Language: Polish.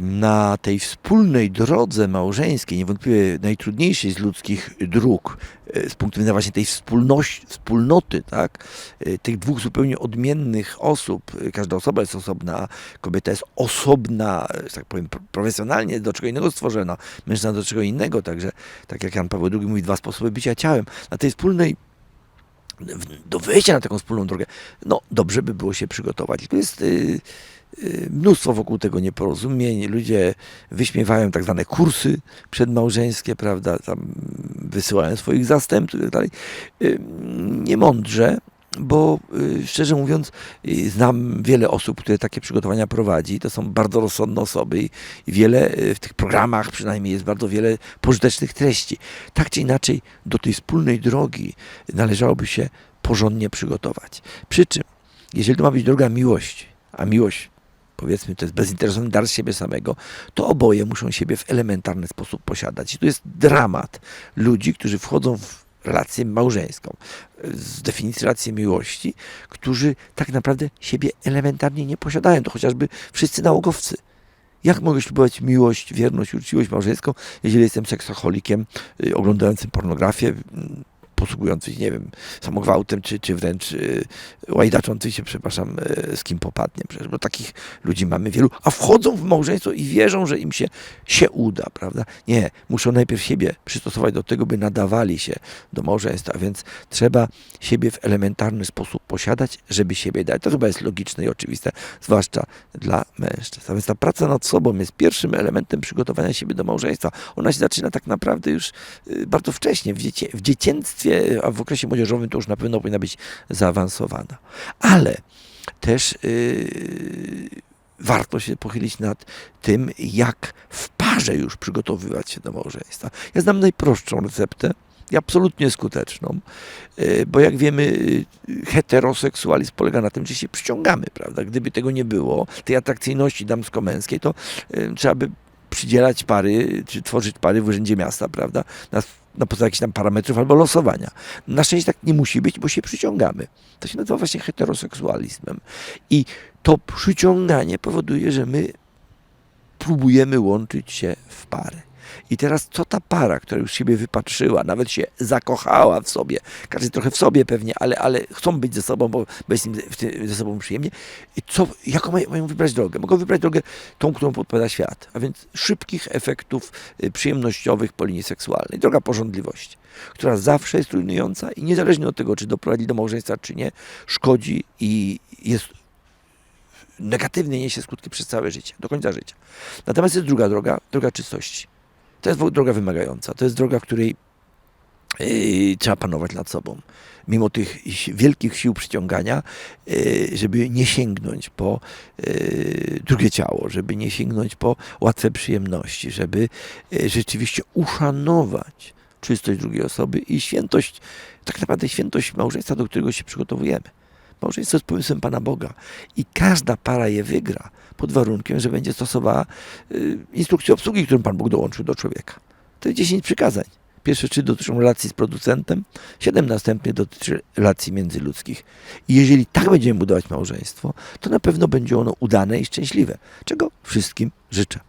na tej wspólnej drodze małżeńskiej, niewątpliwie najtrudniejszej z ludzkich dróg, e, z punktu widzenia właśnie tej wspólności, wspólnoty, tak, e, tych dwóch zupełnie odmiennych osób, e, każda osoba jest osobna, kobieta jest osobna, że tak powiem, pro- profesjonalnie do czego innego stworzona, mężczyzna do czego innego, także, tak jak Jan Paweł II mówi, dwa sposoby bycia ciałem. Na tej wspólnej do wejścia na taką wspólną drogę, no dobrze by było się przygotować. Tu jest y, y, mnóstwo wokół tego nieporozumień. Ludzie wyśmiewają tak zwane kursy przedmałżeńskie, prawda, tam wysyłają swoich zastępców i tak dalej. Y, Niemądrze, bo y, szczerze mówiąc, y, znam wiele osób, które takie przygotowania prowadzi. To są bardzo rozsądne osoby i, wiele y, w tych programach przynajmniej jest bardzo wiele pożytecznych treści. Tak czy inaczej, do tej wspólnej drogi należałoby się porządnie przygotować. Przy czym, jeżeli to ma być droga miłości, a miłość powiedzmy, to jest bezinteresowny dar z siebie samego, to oboje muszą siebie w elementarny sposób posiadać. I tu jest dramat ludzi, którzy wchodzą w relację małżeńską, z definicji relacji miłości, którzy tak naprawdę siebie elementarnie nie posiadają. To chociażby wszyscy nałogowcy. Jak mogę ślubować miłość, wierność, uczciwość małżeńską, jeżeli jestem seksoholikiem, y, oglądającym pornografię, posługujący się, nie wiem, samogwałtem, czy, czy wręcz y, łajdaczący się, przepraszam, y, z kim popadnie. Przecież, bo takich ludzi mamy wielu, a wchodzą w małżeństwo i wierzą, że im się, się uda, prawda? Nie, muszą najpierw siebie przystosować do tego, by nadawali się do małżeństwa, więc trzeba siebie w elementarny sposób posiadać, żeby siebie dać. To chyba jest logiczne i oczywiste, zwłaszcza dla mężczyzn. A więc ta praca nad sobą jest pierwszym elementem przygotowania siebie do małżeństwa. Ona się zaczyna tak naprawdę już y, bardzo wcześnie, w, w dziecięctwie, a w okresie młodzieżowym to już na pewno powinna być zaawansowana. Ale też yy, warto się pochylić nad tym, jak w parze już przygotowywać się do małżeństwa. Ja znam najprostszą receptę i absolutnie skuteczną, yy, bo jak wiemy, yy, heteroseksualizm polega na tym, że się przyciągamy, prawda? Gdyby tego nie było, tej atrakcyjności damsko-męskiej, to yy, trzeba by przydzielać pary, czy tworzyć pary w urzędzie miasta, prawda? Na, na podstawie jakichś tam parametrów albo losowania. Na szczęście tak nie musi być, bo się przyciągamy. To się nazywa właśnie heteroseksualizmem. I to przyciąganie powoduje, że my próbujemy łączyć się w parę. I teraz co ta para, która już siebie wypatrzyła, nawet się zakochała w sobie, każdy trochę w sobie pewnie, ale, ale chcą być ze sobą, bo, bo jest im w tym, ze sobą przyjemnie, i co, jaką mają, mają wybrać drogę? Mogą wybrać drogę tą, którą podpowiada świat, a więc szybkich efektów y, przyjemnościowych po linii seksualnej. Droga porządliwości, która zawsze jest rujnująca i niezależnie od tego, czy doprowadzi do małżeństwa, czy nie, szkodzi i jest negatywnie niesie skutki przez całe życie, do końca życia. Natomiast jest druga droga, droga czystości. To jest droga wymagająca. To jest droga, w której yy, trzeba panować nad sobą. Mimo tych wielkich sił przyciągania, yy, żeby nie sięgnąć po yy, drugie ciało, żeby nie sięgnąć po łatwe przyjemności, żeby rzeczywiście uszanować czystość drugiej osoby i świętość, tak naprawdę świętość małżeństwa, do którego się przygotowujemy. Małżeństwo jest pomysłem Pana Boga i każda para je wygra pod warunkiem, że będzie stosowała y, instrukcję obsługi, którą Pan Bóg dołączył do człowieka. To jest 10 przykazań. Pierwsze trzy dotyczą relacji z producentem, siedem następnie dotyczy relacji międzyludzkich. I jeżeli tak będziemy budować małżeństwo, to na pewno będzie ono udane i szczęśliwe, czego wszystkim życzę.